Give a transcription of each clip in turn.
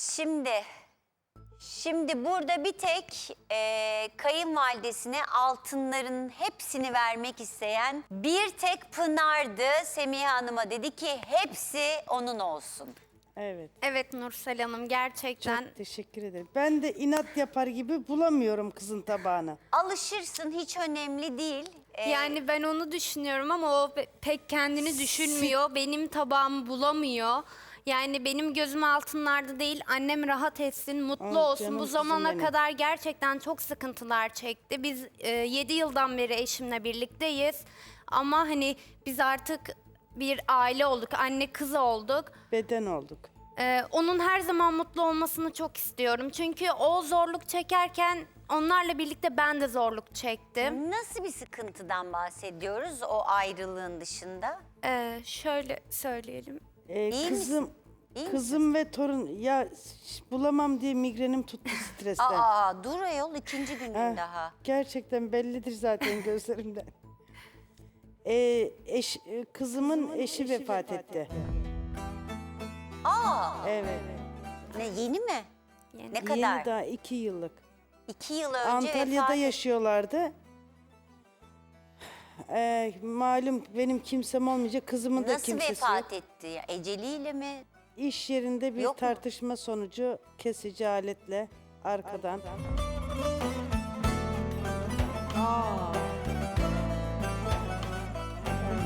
Şimdi, şimdi burada bir tek e, kayınvalidesine altınların hepsini vermek isteyen bir tek Pınar'dı. Semiha Hanım'a dedi ki hepsi onun olsun. Evet. Evet Nursel Hanım gerçekten Çok teşekkür ederim. Ben de inat yapar gibi bulamıyorum kızın tabağını. Alışırsın hiç önemli değil. E, yani ben onu düşünüyorum ama o pe- pek kendini düşünmüyor. Benim tabağımı bulamıyor. Yani benim gözüm altınlarda değil. Annem rahat etsin, mutlu Ah, olsun. canım Bu kızım zamana benim. kadar gerçekten çok sıkıntılar çekti. Biz 7 yıldan beri eşimle birlikteyiz. Ama hani biz artık bir aile olduk. Anne kız olduk. Beden olduk. Ee, onun her zaman mutlu olmasını çok istiyorum. Çünkü o zorluk çekerken onlarla birlikte ben de zorluk çektim. Nasıl bir sıkıntıdan bahsediyoruz o ayrılığın dışında? Ee, şöyle söyleyelim. Ee, İyi kızım misin? İyi kızım ve torun ya ş- bulamam diye migrenim tuttu stresten. Aa dur ayol ikinci günün Heh, daha. Gerçekten bellidir zaten gözlerimden. Ee, eş, e, kızımın eşi, vefat etti. Aa Evet. ne yeni mi? Yeni. Ne kadar? Yeni daha iki yıllık. İki yıl önce Antalya'da vefat yaşıyorlardı. Ee, malum benim kimsem olmayacak, kızımın da Nasıl kimsesi vefat yok. etti? ya? Eceliyle mi? İş yerinde bir Yok mu? tartışma sonucu kesici aletle arkadan.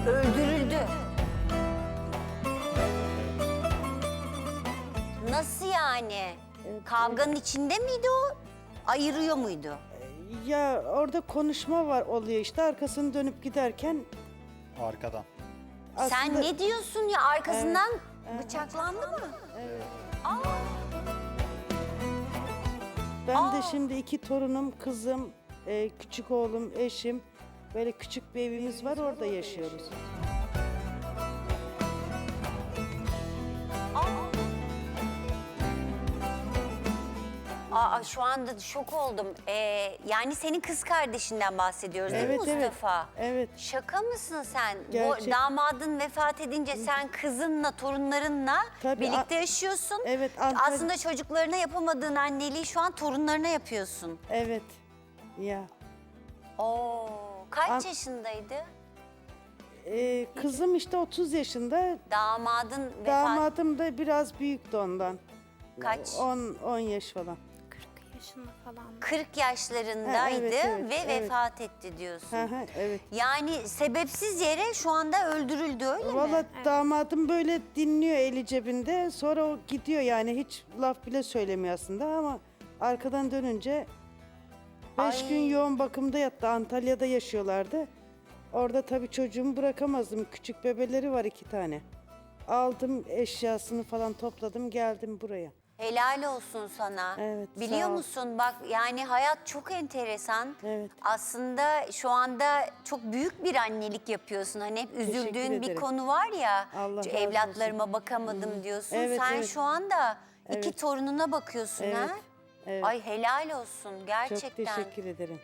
Öldürüldü. Nasıl yani? Kavganın içinde miydi o? Ayırıyor muydu? Ya orada konuşma var oluyor işte arkasını dönüp giderken Arkadan. Sen aslında ne diyorsun ya arkasından bıçaklandı mı? ben de şimdi iki torunum, kızım, e, küçük oğlum, eşim. Böyle küçük bir evimiz var orada yaşıyoruz. Aa şu anda şok oldum. Ee, yani senin kız kardeşinden bahsediyoruz değil mi Evet, evet. Mustafa? Evet. Şaka mısın sen? Gerçek. Bu damadın vefat edince sen kızınla, torunlarınla Tabii, birlikte a- yaşıyorsun. Evet, Antalya- Aslında çocuklarına yapamadığın anneliği şu an torunlarına yapıyorsun. Evet. Ya. Oo, kaç An- yaşındaydı? E, kızım işte 30 yaşında, Damadın vefat damadım da biraz büyüktü ondan. kaç? 10 10 yaş falan. 40 yaşında falan. 40 yaşlarındaydı Ha, evet, evet, ve evet. vefat etti diyorsun. Hı hı, evet. Yani sebepsiz yere şu anda öldürüldü öyle mi? Valla damadım böyle dinliyor eli cebinde. Sonra o gidiyor yani hiç laf bile söylemiyor aslında ama arkadan dönünce beş Ay. gün yoğun bakımda yattı. Antalya'da yaşıyorlardı. Orada tabii çocuğumu bırakamazdım. Küçük bebeleri var iki tane. Aldım eşyasını falan topladım geldim buraya. Helal olsun sana. Evet, sağ Biliyor ol. musun bak yani hayat çok enteresan. Evet. Aslında şu anda çok büyük bir annelik yapıyorsun. Hani hep üzüldüğün bir ederim. konu var ya. Allah "Şu razı Evlatlarıma bakamadım diyorsun. Evet, Sen evet. şu anda iki Evet. torununa bakıyorsun ha? evet. Ay helal olsun gerçekten. Çok teşekkür ederim.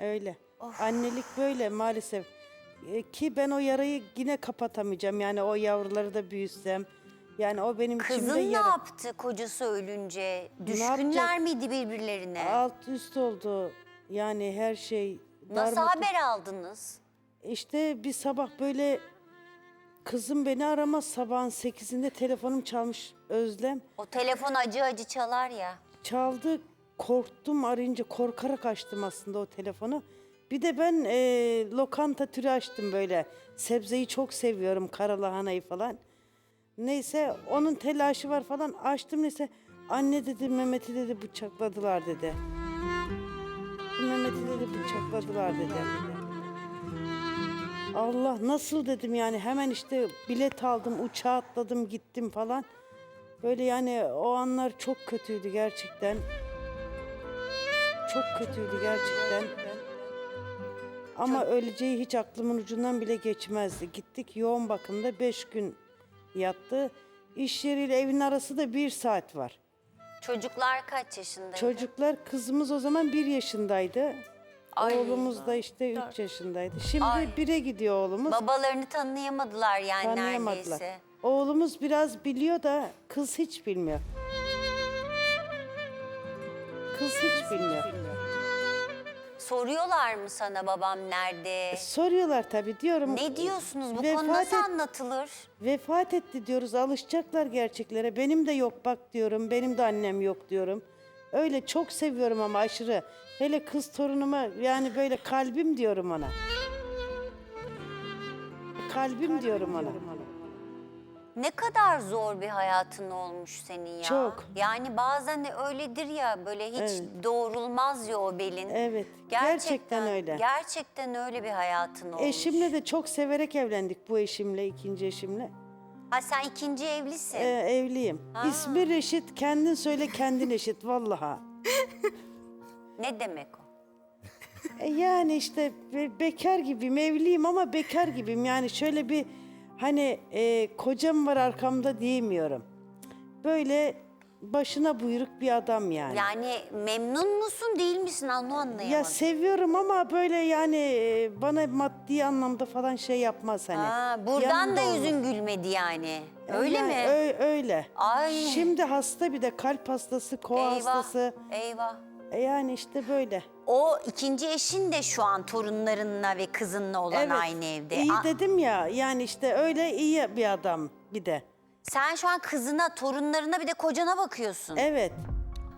Öyle. Annelik böyle maalesef. E, ki ben o yarayı yine kapatamayacağım. Yani o yavruları da büyütsem. Yani o benim içimde Kızın ne yara. yaptı kocası ölünce? yapacak? Düşkünler miydi birbirlerine? Alt üst oldu. Yani her şey. Nasıl darmadağın. haber aldınız? İşte bir sabah böyle kızım beni aramaz sabahın sekizinde telefonum çalmış Özlem. O telefon acı acı çalar ya. Çaldı korktum arayınca korkarak açtım aslında o telefonu. Bir de ben e, lokanta türü açtım böyle. Sebzeyi çok seviyorum karalahanayı falan. Neyse onun telaşı var falan açtım neyse. Anne dedi Mehmet'i dedi bıçakladılar dedi. Mehmet'i dedi bıçakladılar dedi. Allah nasıl dedim yani hemen işte bilet aldım uçağa atladım gittim falan. Böyle yani o anlar çok kötüydü gerçekten. Çok kötüydü gerçekten. Ama öleceği hiç aklımın ucundan bile geçmezdi. Gittik yoğun bakımda beş gün yattı. İş yeriyle evin arası da bir saat var. Çocuklar kaç yaşındaydı? Çocuklar kızımız o zaman bir yaşındaydı. Ay. Oğlumuz da işte üç yaşındaydı. Şimdi Ay. bire gidiyor oğlumuz. Babalarını tanıyamadılar yani Tanıyamadılar. neredeyse. Oğlumuz biraz biliyor da kız hiç bilmiyor. kız hiç bilmiyor. Soruyorlar mı sana babam nerede? Soruyorlar tabii diyorum. Ne diyorsunuz? Bu konu nasıl et- anlatılır? Vefat etti diyoruz alışacaklar gerçeklere. Benim de yok bak diyorum. Benim de annem yok diyorum. Öyle çok seviyorum ama aşırı. Hele kız torunuma yani böyle kalbim diyorum ona. Kalbim diyorum ona. Ne kadar zor bir hayatın olmuş senin ya. Çok. Yani bazen de öyledir ya böyle hiç Evet. doğrulmaz ya o belin. Evet, gerçekten öyle. Gerçekten öyle bir hayatın olmuş. Eşimle de çok severek evlendik bu eşimle, ikinci eşimle. Ha sen ikinci evlisin. Ee, evliyim. İsmi Reşit, kendin söyle kendin eşit vallaha. Ne demek o? E yani işte be- bekar gibiyim, evliyim ama bekar gibiyim. Yani şöyle bir hani e, kocam var arkamda diyemiyorum. Böyle başına buyruk bir adam yani. Yani memnun musun değil misin onu anlayamadım. Ya seviyorum ama böyle yani e, bana maddi anlamda falan şey yapmaz hani. Ha, buradan Yanımda da olmaz. yüzün gülmedi yani. Öyle Yani mi? ö- öyle. Ay. Şimdi hasta bir de kalp hastası, koa eyvah, hastası. eyvah. E yani işte böyle. O ikinci eşin de şu an torunlarınla ve kızınla olan aynı evde. İyi A- dedim ya yani işte öyle iyi bir adam bir de. Sen şu an kızına, torunlarına bir de kocana bakıyorsun. Evet.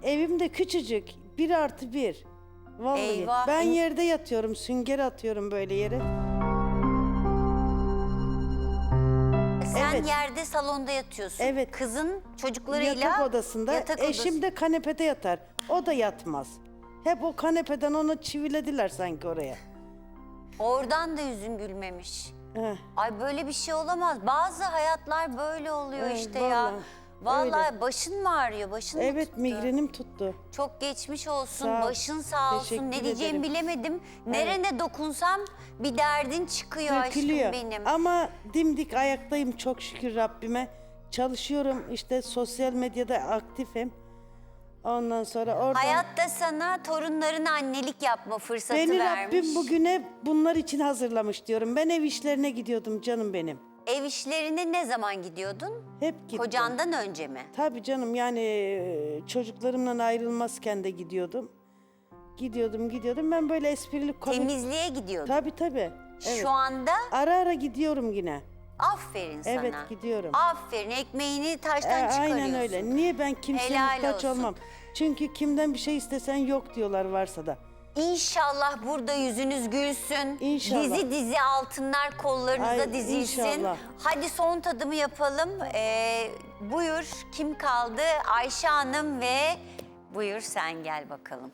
Evim de küçücük. Bir artı bir. Vallahi. Eyvah. Ben En- yerde yatıyorum. Sünger atıyorum böyle yere. Sen evet. yerde salonda yatıyorsun. Evet. Kızın çocuklarıyla Yatak odasında. yatak Eşim odası- de kanepede yatar. O da yatmaz. Hep o kanepeden onu çivilediler sanki oraya. Oradan da yüzün gülmemiş. Heh. Ay böyle bir şey olamaz. Bazı hayatlar böyle oluyor Evet, işte ya. vallahi. Vallahi başın mı ağrıyor? Başın mı Evet tuttu? migrenim tuttu. Çok geçmiş olsun. Sağ ol. Başın sağ olsun. Teşekkür ne diyeceğimi ederim. bilemedim. Nerene dokunsam bir derdin çıkıyor Dökülüyor. aşkım benim. Ama dimdik ayaktayım çok şükür Rabbime. Çalışıyorum işte sosyal medyada aktifim. Ondan sonra oradan... Hayatta sana torunların annelik yapma fırsatı Beni vermiş. Rabbim bugüne bunlar için hazırlamış diyorum. Ben ev işlerine gidiyordum canım benim. Ev işlerine ne zaman gidiyordun? Hep gittim. Kocandan önce mi? Tabii canım yani e, çocuklarımla ayrılmazken de gidiyordum. Gidiyordum gidiyordum. Ben böyle esprili komik... Temizliğe gidiyordun. Tabii tabii. Evet. Şu anda Ara ara gidiyorum yine. Aferin sana. Evet, gidiyorum. Aferin ekmeğini E, taştan çıkarıyorsun. aynen öyle. Niye ben kimseye Helal muhtaç olsun. olmam? Çünkü kimden bir şey istesen yok diyorlar varsa da. İnşallah burada yüzünüz gülsün. İnşallah. Dizi dizi altınlar kollarınıza Ay, dizilsin. inşallah. Hadi son tadımı yapalım. Ee, buyur kim kaldı? Ayşe Hanım ve buyur sen gel bakalım.